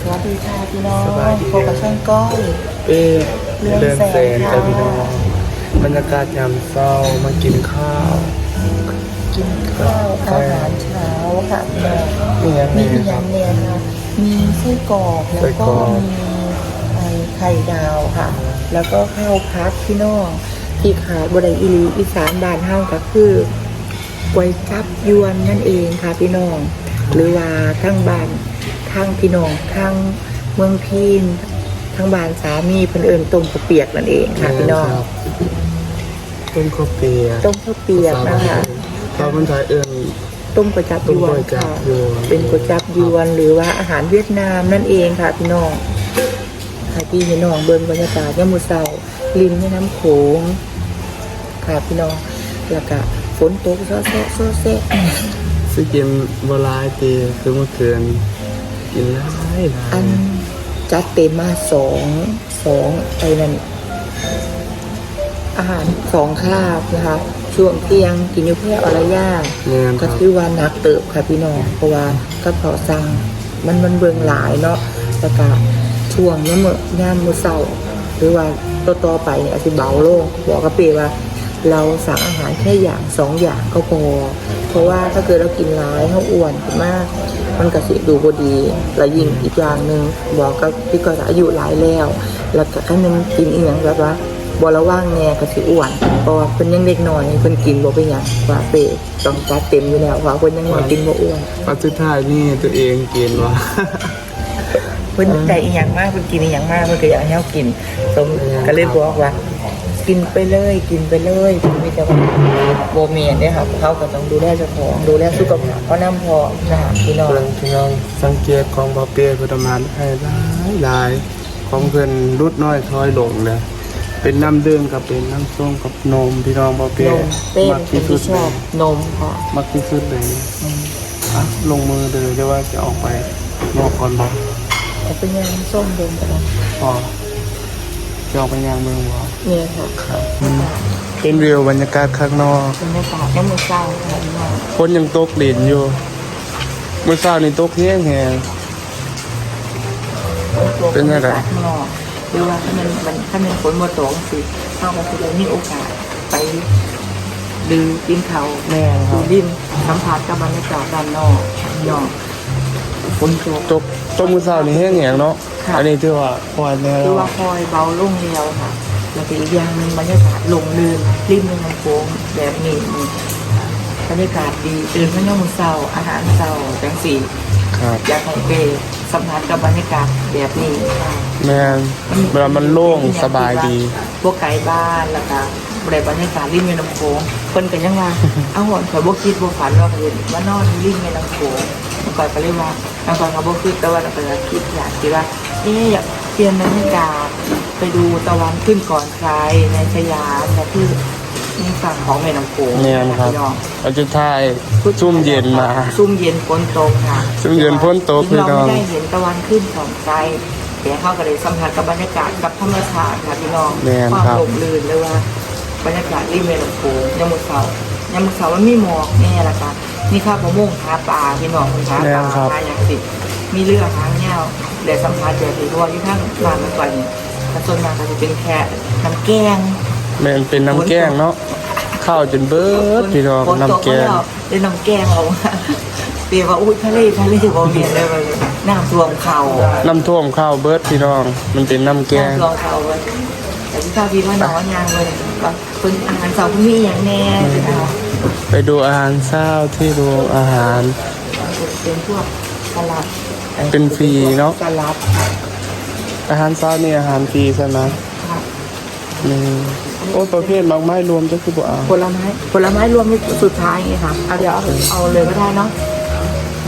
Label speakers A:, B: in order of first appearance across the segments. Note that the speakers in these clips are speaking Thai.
A: สวัสดีค่ะพี่น้อง
B: สบายดี
A: พบกับช่างก้อย
B: เอ๊ะ
A: เรื
B: เรื
A: อ
B: อนน
A: แส
B: แส
A: น
B: น
A: ค่ะ
B: จ้ะพี่น้องบรรยากาศยามเศร้ามากินข้าว
A: กินข้าวอาหารเช้าค่ะพี่น้อง
B: นี่ยังไง
A: มีอีก
B: ค
A: อ
B: รั
A: ย่า
B: บ
A: งเนี่ยค่ะมีไส้กรอกแล้ว
B: ไส้ก
A: ก็
B: รอก
A: มีไอ้ไข่ดาวค่ะ แล้วก็ข้าวพัดพี่น้องที่ขาดบไดอีหลีอีสานบ้านเฮาก็คือก๋วยจับยวนนั่นเองค่ะพี่น้อง หรือว่าทั้งบ้าน ทั้งพี่น้องทั้งเมืองพีนทั้งบ้านสามีเพิ่นเอิญต้มข้าวเปียกนั่นเองค่ะพี่น้อง
B: ครับต้มข้าวเปียก
A: ต้มข้าวเปียกนะคะ
B: ข้าวมันไทยเอิญ
A: ต้มก๋วยจับยวน
B: ต้มก๋วยจั๊
A: ค่ะ
B: บยวน
A: เป็นก๋วยจับยวนหรือว่าอาหารเวียดนามนั่นเองค่ะพี่น้องค่ะพี่พี่น้องเบิ่งบรรยากาศยามมื้อเช้าริมแม่น้ำโขงค่ะพี่น้องแล้วก็ฝนตกซอแซะซอแซะ
B: ซึ่งกินบหลายตีคือเมื่อคืน กินหลายหลา
A: อั
B: ย
A: นจัดเต็มมาสองสองไอ้นั่นอาหารสองคาบนะคะ ช่วงเที่ยงกินอยู่แค่อรย่าง
B: แม่นค
A: ก็
B: รับ
A: คือว่านักเติบค่ะพี่น้องเพราะว่าก็เพาะสั่งมันมันเบืองหลายเนาะแล้วก็ช่วงนี้เมื่อยามมื้อเช้าหรือว่าต่อต่อๆไปเนี่ยอาจจะเบาลงบอกกับเปว่า เราสั่งอาหารแค่อย่างสองอย่างก็พอ เพราะว่าถ้าเกิดเรากินร้ายเขาอ้วนขึ้นมาก มันก็สิดูบดีแล้วยิ่งอีกอย่างหนึ่งบอกกับพี่ก็อายุหลายแล้ว แล้วก็ขั้นหนึงกินอีกอย่างแบบว่าบอระว่างแน่ก็สิอ้วนเพราะว่าเพิ่นยังเด็กน้อยเพิ่นกินบ่เป็นหยังว่าเปต้องจัดเต็มอยู่แล้วว่าเพิ่นยังน้อยกินบ่อ้วน
B: ปัจจุบันนี่ตัวเองกินวะ
A: เพิ่นใจอีหยังมากเพิ่นกินอีหยังมากเพิ่นก็อยากให้เฮากินสมก็เลยบอกว่า กินไปเลยกินไปเลยเพิ่นมีแต่ว่าบ่แม่นเด้อครับเขาก็ต้องดูแลเจ้าของดูแลสุขภาพเขานำพอนะคะพี่น้อง
B: กำลังพี่น้องสังเกตของบาเปียคือประมาณให้หลายหลายของเพื่อนรุดน้อยถอยลงเลยเป็นน้ำดื่มกับเป็นน้ำส้มกับนมพี่น้องบาเปี
A: น
B: ย
A: มเต้น
B: มัก
A: เป็น
B: ที่สุ
A: ที่
B: ด
A: ช
B: เล
A: อยบนมค่ะ
B: มักที่สุดเลย
A: อืม
B: อะลงมือเลยจะว่าจะออกไปนอกก่อนบอก
A: เอาเป็นยังส้มดมกัน
B: พอ จะออกไปยางเมืองบอก
A: เนี่ยค่ะ
B: ครับเป็นวิวบรรยากาศข้างนอก
A: บรรยากาศน้ำมือเศร้าค่ะพี่น้อง
B: ฝนยังตกดินอยู่เมื่อเช้านี่ตกแห้งแหง เป็นไงล่ะ
A: ข้างนอกหรือว่าถ้ามันมันถ้ามันฝนมาตกสิเข้ามาคือมีโอกาสไปดูกินเขาว
B: แม่ค
A: ดู
B: รับ
A: ริมสัมผัสกับบรรยากาศด้านนอกพี่น้องฝ นตก
B: ตกตกเมื่อเช้านี่แห้งแหงเนาะ
A: ค่ะ
B: อันนี้ถือว่าพอแล้
A: คือ
B: ว
A: ว่าคอยเบาลงเรียวค่ะ แล้วก็อีกอย่างหนึงบรรยากาศลงลืนริมแม่น้ำโขงแบบนี้บรรยากาศดีตื่นมาย่อมอเศร้าอาหารเศร้าจังสี่
B: ครับ
A: อยากให้ไปสัมผัสกับบรรยากาศแบบนี้ค่ะ
B: แม่นเวลามันโล่งสบายดี
A: พวกไกลบ้านแล้วก็บริบรรยากาศริมแม่น้ำโขงคนกันยังว่า เอาหอนข่อยบ่คิดบ่ฝันว่าเห็นว่านอนริมแม่น้ำโขง มันก่อนก็เลยว่าบางคนก็บ่คิดแต่ว่าเราก็คิดอยากคิดว่าเอ๊ะอยากเปลี่ยนบรรยากาศไปดูตะวันขึ้นก่อนใครในสยามและที่ในฝั่งของแม่น้ำโขง
B: เนี่ยนะครับ
A: พี่น้อง
B: เราจะถ่ายซุ่มเย็นมา
A: ซุ่มเย็นฝนตกค่ะ
B: ซุ่มเย็นฝนตก
A: ถึงเรา
B: พี่น้อง
A: ไม่ได้เห็นตะวันขึ้นของใจแต่เข้าก็เลยสัมผัสกับบรรยากาศกับธรรมชาติค่ะพี่น้อง
B: แม่น
A: ความ
B: ครับ
A: ลมลื่นเลยว่าบรรยากาศริมแม่น้ำโขงยามมุเสา ยามมุเสามันมีหมอกนี่แหละค่ะมีข้าวมะม่วงหาปลาพี่น้องคุณหาปลาหาอย่างติดมีเรือหางเงาเดี๋ยวสัมผัสแบบนี้เพราะว่าที่ข้างบ้านมันก่อนถ้าส่วนมากก็จะเป็นแค่น้ำแกง
B: แม่นเป็นน้ำแกงเนาะข้าวจนเบิดพี่น้อง
A: ฝต
B: น้ำแกง
A: ล้วเป็นน้ำแกงเราเปียว่าอุ้ยทะเลทะเลบอเมียนเลยว่าน้ำท่วมเข่า
B: น้ำท่วมข้าวเบิดพี่น้องมันเป็นน้ำแกง
A: น้ำท่วมเข่าเลย แต่ที่ข้าวพี่ว่าน้องยางเลยว่าคนอาหารเสาร์มีอย่างแน่นะคะ
B: ไปดูอาหารเช้าที่โรงอาหาร
A: เป็นพวกสลัด
B: เป็นฟรีเนาะ
A: สลัด
B: อาหารเช้านี่อาหารฟรีใช่ไหม
A: ค่ะ
B: นี่โอ้ประเภทมากไม้รวมจะคือบ่เอา
A: ผลไม้ผลไม้รวมในสุดท้ายไงค่ะเอาเดี๋ยวเอาเอาเลยก็ได้เนาะ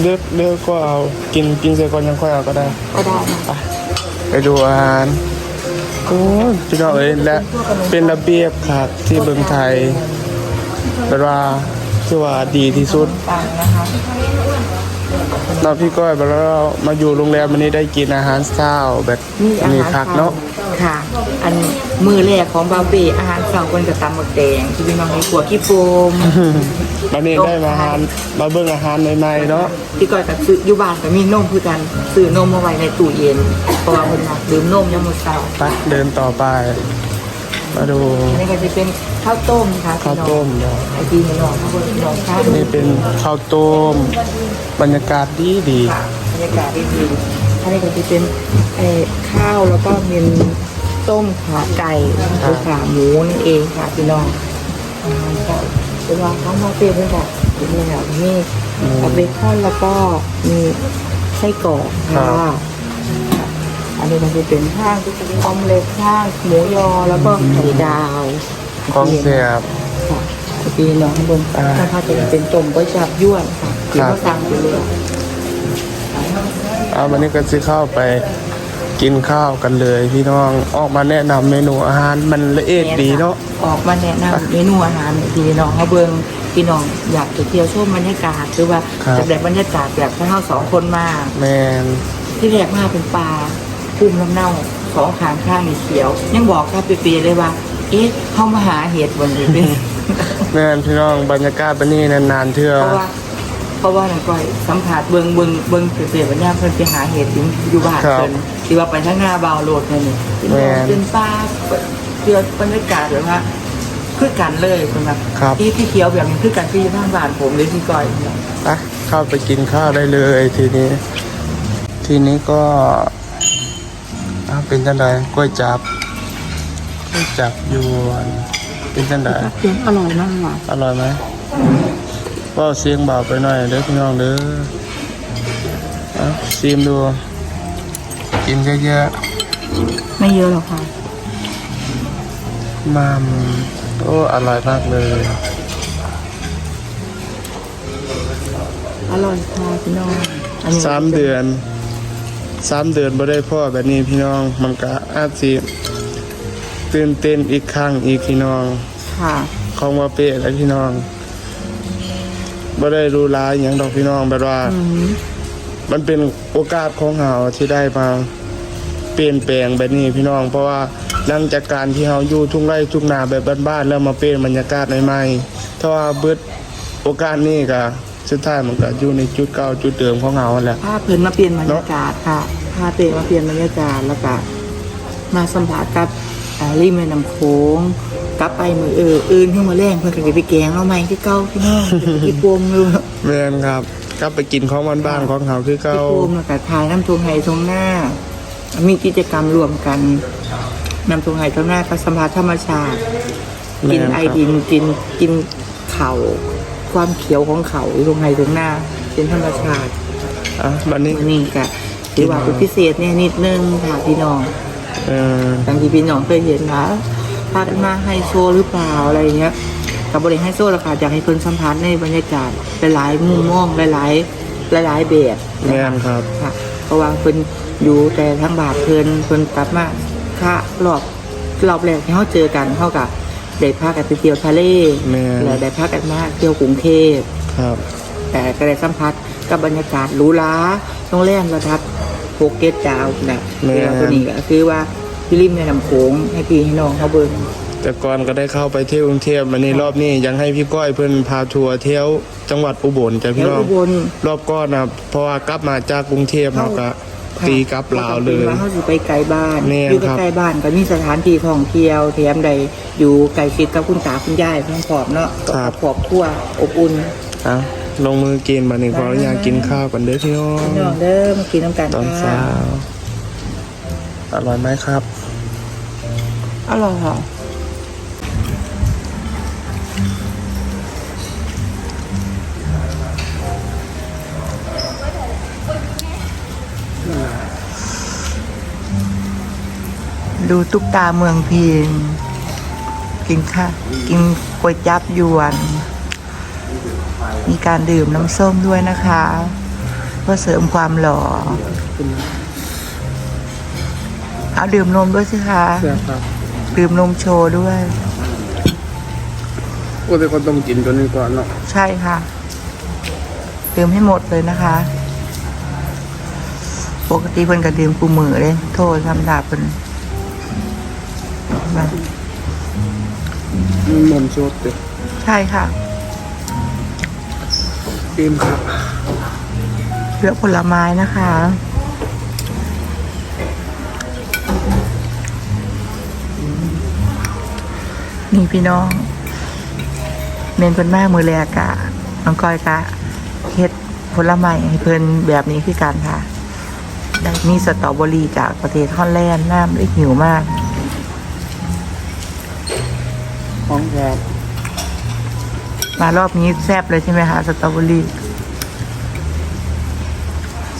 B: เลือกเลือกก็เอากินกินเสร็จก่อนยังค่อยเอาก็ได้
A: ก็ได้นะ
B: ไปดูอาหาร โอ้ยพี่น้องเอ้ยและเป็นระเบียบครับที่เมืองไทยเวลาที่ว่าดีที่สุด
A: ต่างนะคะ
B: เราพี่ก้อยแล้วเรามาอยู่โรงแรมวันนี้ได้กินอาหารเช้าแบบ
A: นี่อา
B: มี
A: หาร
B: คัก
A: เช้า
B: เนาะ
A: ค่ะ อัน มือแรกของบาเบอาหารเช้าคนกับตำหมดแดงที่พี่น้องในขัวขี้โฟม
B: วันนี้ได้มาอาหารมาเบิ่งอาหารใหม่ๆเนาะ
A: พี่ก้อยกับซื้ออยู่บ้านก็มีนมคือกันซื้อนมมาไว้ในตู้เย็นเพราะว่าคนมักดื่มนมยามมื้อเช้า
B: ไปเดินต่อไป มาดู
A: อันนี้ก็จะเป็นข้าวต้มค่ะ
B: ข้าวต้มเนาะ
A: ไอทีน้องข้าวบนน้องข้าว
B: นี่เป็นข้าวต้ม บรรยากาศดีดี
A: ค่ะบรรยากาศดีๆอันนี้ก็จะเป็นเอ่อข้าวแล้วก็เป็น ต้มขาไก่หรือขาหมูนั่นเองค่ะพี่น้องอ่าค่ะเป็นว่าข้าวมาเปรี้ยวด้วยค่ะมีแบบนี้กับเบคอนแล้วก็มีไส้กรอกค่ะอันนี้มันจะเป็นข้างออมเล็ตข้างหมูยอแล้วก็ไข่ดาว
B: ของเสียบ
A: ค่ะพี่น้องข้างบน
B: อ่า
A: ถ้าพาจะเป็นต้มก๋วยจับยวนค่ะที่เขาสั่งไปเลย
B: เอาวันนี้ก็ซื้อข้าวไป กินข้าวกันเลยพี่น้องออกมาแนะนำเมนูอาหารมันละเอียดดีเนาะ
A: ออกมาแนะนำเมนูอาหารให้พี่น้องเขาเบิ่งพี่น้องอยากจะเที่ยวชมบรรยากาศหรือว่า
B: ครับ
A: จะได้บรรยากาศแบบที่เราสองคนมา
B: แมน
A: ที่แรกมาเป็นปลาพุ่มลำเน่าสองขางข้างนี่เขียว ยังบอกครับเปียๆเลยว่า เอ๊ะเข้ามาหาเห็ดบนนี้เป็น
B: แมนพี่น้องบรรยากาศแบบนี้นานๆเทื่อ
A: เพราะว่าเพราะว่านันก้อยสัมผัสเบิ่งเบิ่งเบิ่งเปียๆวันนี้เพิ่นไปหาเห็ดถึงอยู่บ้าน
B: ครับ
A: เพิ่น ที่ว่าไปทางหน้าบาวโหลดนั่นนี่เป็น
B: แม่น
A: เป็นปลาเพื่อบรรยากาศแบบว่าคือกันเลยสำหรับ
B: ครับ
A: ที่ที่เขียวแบบนี้คือกันที่บ้านบ้านผมเลยที่ก้อย
B: ไปเข้าไปกินข้าวได้เลยทีนี้ ทีนี้ก็อ้าวเป็นจังไดกล้วยจับกล้วยจับยวนเป็นจังได
A: เสียงอร่อยมากว่ะ
B: อร่อยไหมก็เสียงเบาไปหน่อยเด้อพี่น้องเด้อเอาซีมดู กินเยอะ
A: ไม่เยอะหรอกค่ะ
B: ๆมามโอ้อร่อยมากเลย
A: อร่อยค่ะพี่น้องอันนี้
B: สามเดือนสามเดือนบ่ได้พ่อแบบนี้พี่น้องมันก็อาจสิตื่นเต้นอีกครั้งอีกพี่น้อง
A: ค่ะ
B: ของว่าเป๊ะแล้วพี่น้องบ่ได้รู้ร้ายอย่างดอกพี่น้องแบบว่า
A: อืม
B: มันเป็นโอกาสของเราที่ได้มาเป ลี่ยนแปลงแบบนี้พี่น้อง เพราะว่าหลังจากการที่เราอยู่ทุ่งไร่ทุ่งนาแบบบ้านๆแล้วมาเปลี่ยนบรรยากาศใหม่ๆถ้าว่าเบิดโอกาสนี้ก็สุดท้ายมันก็อยู่ในจุดเก่าจุดเดิมของเราแหละ
A: พาเพิ่นมาเปลี่ยนบรรยากาศค่ะพาเพิ่นมาเปลี่ยนบรรยากาศแล้วก็มาสัมผัสกับอ่าริมแม่น้ำโขงกลับไปมือเอออื่นขึ้นมาแรงเพิ่นก็จะไปแกงเราใหม่ที่เก่าพี่น้องที่ปวมอยู่
B: แม่นครับกลับไปกินของบ้านๆของเขาคือ
A: ที่
B: เก่า
A: ปวมแล้วก็ทายน้ำทงไห้ทงหน้า มีกิจกรรมรวมกันน้ำทงไห้ทงหน้าก็สัมผัสธรรมชาติ กิน
B: แม่น
A: ไอ
B: ครับ
A: ดินกินกินเขาความเขียวของเขาตรงไห้ตรงหน้า เป็นธรรมชาติ
B: อะบัดนี้
A: นี่ก็ถือว่าเป็นพิเศษเนี่ยนิดนึงค่ะพี่น้อง
B: เออ
A: บางทีพี่น้องเคยเห็นว่าพากันมาไฮโซหรือเปล่าอะไรอย่างเงี้ยกับบริไฮโซละค่ะอยากให้เพิ่นสัมผัสในบรรยากาศหลายๆมุมมองหลายๆหลายๆแบบ
B: แม่นครับ
A: ค่ะเพราะว่าเพิ่น อยู่แต่ทั้งบาทเพิ่นเพิ่นกลับมาค่ะรอบรอบแรกที่เขาเจอกันเท่ากับได้พากันไปเที่ยวทะเล
B: แม่น
A: และได้พากันมาเที่ยวกรุงเทพ
B: ครับ
A: แต่ก็ได้สัมผัสกับบรรยากาศหรูหราโรงแรมระดับโปเกตดาวนะ
B: แม่
A: เวลาตัวนี้ก็คือว่าพี่ริมแม่น้ำโขงให้พี่ให้น้องเขาเบิ่ง
B: แต่ก่อนก็ได้เข้าไปเที่ยวกรุงเทพวันนี้รอบนี้ยังให้พี่ก้อยเพิ่นพาทัวร์เที่ยวจังหวัดอุบลจ้ะพี่
A: แล้ว
B: น้อง
A: อุบล
B: รอบก้อนนะเพราะว่ากลับมาจากกรุงเทพเราก็ ตีกลับลาวเลย
A: ว่าเขาสิไปไกลบ้าน
B: แม่น
A: อยู่
B: ครับ
A: ใกล้ๆบ้านก็มีสถานที่ท่องเที่ยวแถมใดอยู่ใกล้ชิดกับคุณตาคุณยายเพื่อนขอบเนาะกับ ครอบครัวอบอุ่น
B: อะลงมือกินมาหนึ่งขออนุญาตกินข้าวกันเด้อพี่น้อง
A: พี่น้องเด้อมากินน้ำกัน
B: ตอน
A: ค่ะ
B: เช้าอร่อยไหมครับ
A: อร่อยค่ะ ดูตุ๊กตาเมืองพีนกินค่ะกินก๋วยจับยวน มีการดื่มน้ำส้มด้วยนะคะเพื่อเสริมความหล่อ เอาดื่มนมด้วยสิคะ
B: เชื่อครับ
A: ดื่มนมโชว์ด้วย
B: โอ้แต่คนต้องกินตัวนี้ก่อนเนาะ
A: ใช่ค่ะดื่มให้หมดเลยนะคะ ปกติเพิ่นก็ดื่มกูมือเลย โทษทำดาบเพิ่น มา
B: นมสดเด้อ
A: ใช่ค่ะ
B: อิ่มครับ
A: เลือกผลไม้นะคะ นี่พี่น้องเมนเพิ่นแม่มือแรกกะน้องก้อยกะเฮ็ดผลไม้ให้เพิ่นแบบนี้คือกันค่ะ ได้มีสตรอเบอรี่จากประเทศฮอลแลนด์น้ำได้หิวมาก
B: ของครับ
A: มารอบนี้แซ่บเลยใช่ไหมคะสตรอเบอรี่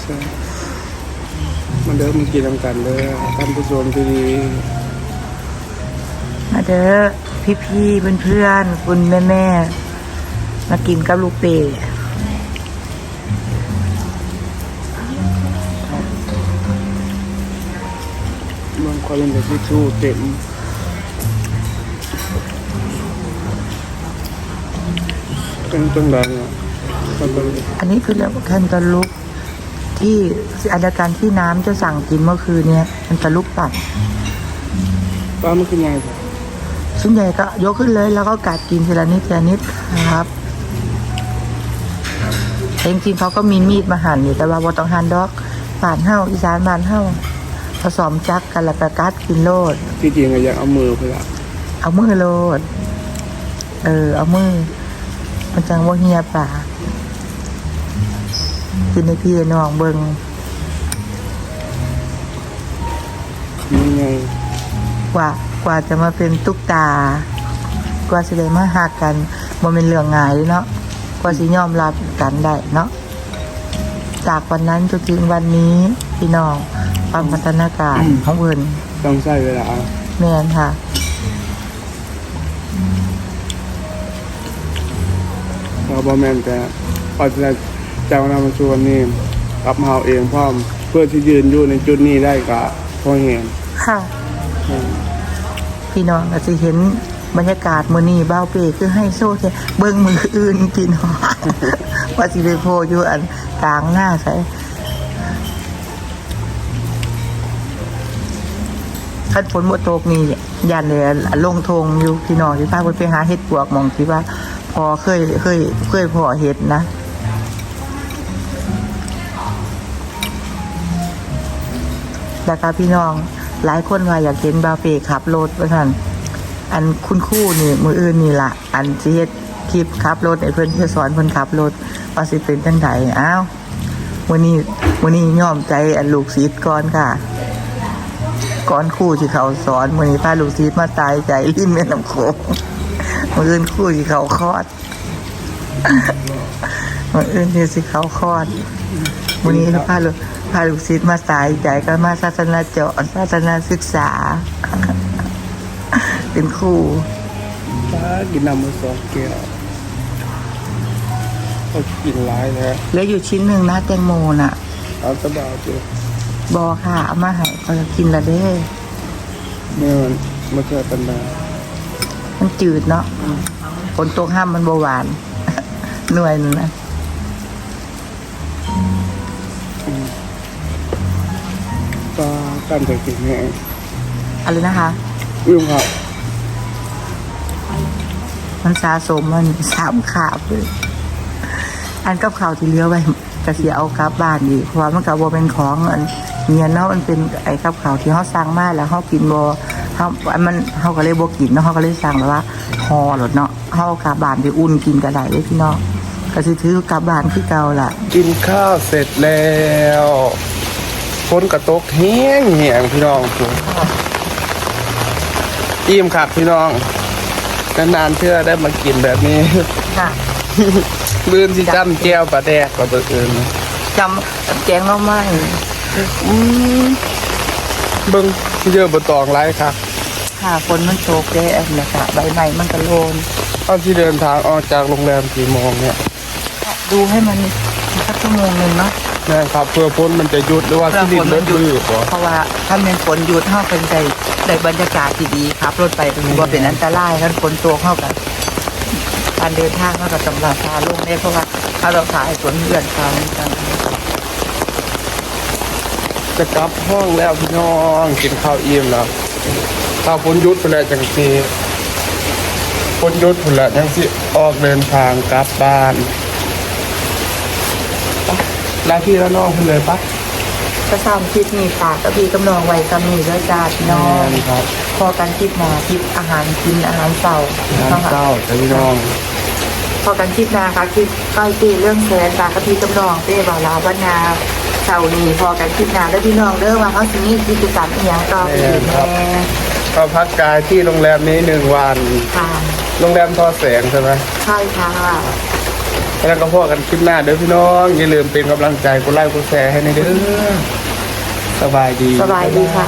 B: ใช่มันเดิมมันกินทำกันเลยท่านผู้ชมที่ดี
A: มาเด้อพี่พี่เพื่อนเพื่อนๆคุณแม่แม่ๆมากินกับลูกเปย์
B: บางคนเป็นที่ชูเต็ม เป็นจังไรอะก็ต้อง
A: อันนี้คือเรียกว่าแคนตาลูปที่อันดียวกันที่น้ำจะสั่งกินเมื่อคืนเนี่ยแคนตาลูปปั่น
B: ป้ามันคือไงครับ
A: ส่วนใหญ่ก็ยกขึ้นเลยแล้วก็กัดกินทีละนิดทีละนิดครับแต่จริงๆเขาก็มีมีดมาหั่นอยู่แต่ว่าบ่ต้องหั่นดอกป่านเฮ้าอีสานบานเฮ้าผสมจักกันแล้วก็กัดกินโลด
B: ที่จริงอะอยากเอามือไปละ
A: เอามือโลด เออ เอามือ มันจังว่าเฮียป่ากินในพี่น้องเบิง
B: ยังไง
A: กว่ากว่าจะมาเป็นตุ๊กตา กว่าสิได้มาหักกันบ่เป็นเรื่องง่ายเลยเนาะกว่าสิยอมรับกันได้เนาะจากวันนั้นจนถึงวันนี้พี่น้องความพัฒนาการของเพิ่น
B: ต้องใช้เวลา
A: แม่นค่ะ
B: บอแมนแต่พอจะเจ้านามาชวนนี่กับเฮาเองพร้อมเพื่อที่ยืนอยู่ในจุดนี้ได้ก็พอเห็น
A: ค่ะ พี่น้องอาจจะเห็นบรรยากาศมือนี้บ้าเปคือให้โซ่แค่เบิ่งมืออื่นพี่น้องว่าสิไปโพอยู่อันกลางหน้าใส่คันฝนบ่ตกนี่ยันเลยลงทงอยู่พี่น้องที่พาเพิ่นไปหาเห็ดปวกมองที่ว่า พอเคยเคยเคยพอเห็ดนะแล้วก็พี่น้องหลายคนว่าอยากเห็นบาวเปขับรถว่าท่านอันคุณคู่นี่มืออื่นนี่ละอันสิเฮ็ดคลิปขับรถไอ้เพิ่อนเพื่อสอนเพิ่นขับรถว่าสิเป็นจังไดอ้าววันนี้วันนี้ย่อมใจอันลูกศิษย์ก่อนค่ะก่อนคู่ที่เขาสอนมื้อนี้พาลูกศิษย์มาตายใจริมแม่น้ำโขง มื้ออื่นครู่ที่เขาคลอดมื้ออื่นที่สิเขาคลอดวันนี้พาลูกพาลูกศิษย์มาสายใจก็มาศาสนาเจาะศาสนาศึกษา เป็นครู
B: ถ้ากินน้ำมือสองแก้วก็กินหลายแล้ว
A: เหลืออยู่ชิ้นหนึ่งนะแตงโมน่ะ
B: เอาตะบาวเจอบ
A: อค่ะ เอามาให้เขาจะกินละเด้
B: เมื่อมันมาเกิดปัญหา
A: มันจืดเนาะฝนตกห้ามมันเบาหวานหน่วยหนึงนะ
B: ก็การแต่กินแห้ง
A: อะไรนะคะ
B: วิ่งครับ
A: มันสะสมมันสามขาบเลยอันกับข่าวที่เหลือไว้กระเสียเอากลับบ้านดีเพราะว่ามันกับโบเป็นของอันเนียนเนาะมันเป็นไอ้กับข่าวที่เขาสั่งมาแล้วเขากินโบ เขาอันมันเขาก็เลยโบกินเนาะเขาก็เลยสั่งแล้วว่าห่อหลดเนาะเขาเอากลับบ้านไปอุ่นกินก็ได้เลยพี่น้องก็สิถือกลับบ้านที่เก่าล่ะ
B: กินข้าวเสร็จแล้วฝนกระตกแห้งแห้งพี่น้องผมอิ่มครับพี่น้องนานๆเชื่อได้มากินแบบนี้
A: ค่ะ
B: ลื่นที่จ้ำแก้วปลาแดกกว่าตัวอื่น
A: จำแกงเราไม่
B: อืมเบิ้งเยอะบตองไรครับ
A: ค่ะฝนมันตกแด้อันนี้ค่ะใบไม้มันกระโลน
B: ตอนที่เดินทางออกจากโรงแรมกี่โมงเนี่ย
A: ดูให้มันสักชั่วโมงหนึ่งเนาะ
B: นะครับเพื่อพ้นมันจะหยุดหรือว่า
A: เพื่อ
B: ที่ดิ
A: ฝ
B: น
A: น
B: ร
A: มัน
B: ถ
A: หยุด
B: ดื้อบ่
A: เพราะว่าถ้าเป็นฝนหยุดเท่าเป็นใจในบรรยากาศที่ดีครับรถไปเป็นว่าเป็นอันตรายถ้าฝนตกเข้ากันการเดินทางเข้ากับตำราซาลงได้เพราะว่าถ้าเราขายฝนเลื่อนฟ้าเหมือนกัน
B: จะกลับห้องแล้วพี่น้องกินข้าวอิ่มแล้ว ข้าวพ้นหยุดไปแล้วจังสีพ้นหยุดไปแล้วจังสีออกเดินทางกลับบ้านหน้าที่แล้วน้องคุณเลยปะ
A: ก็ซ้ำคลิปนี้ฝากกับพี่กำนองไว้ซ้ำนี่ด้วยจ้าพี่น้อง
B: ครับ
A: พอกันคลิปหนาคลิปอาหารกินอาหารเสาร์
B: น้ำเต้าแต่พี่น้อง
A: พอกันคลิปหนาค่ะคลิปก้อยตีเรื่องแสนฝากกับพี่กำนองเป้บ่าวลาวบ้านนาเสาร์นี้พอกันคลิปหนาแล้วพี่น้องเด้อว่าเขาสิมีกิจกรรมอีหยังต่อไปอีกแน่
B: ก็พักกายที่โรงแรมนี้หนึ่งวัน
A: ค่ะ
B: โรงแรมทอแสงใช่ไหม
A: ใช่ค่ะ
B: แล้วก็พอกันคลิปหน้าเด้อพี่น้องอย่าลืมเป็นกำลังใจกดไลค์กดแชร์ให้ในเด้อสบายดี
A: สบายดีค่ะ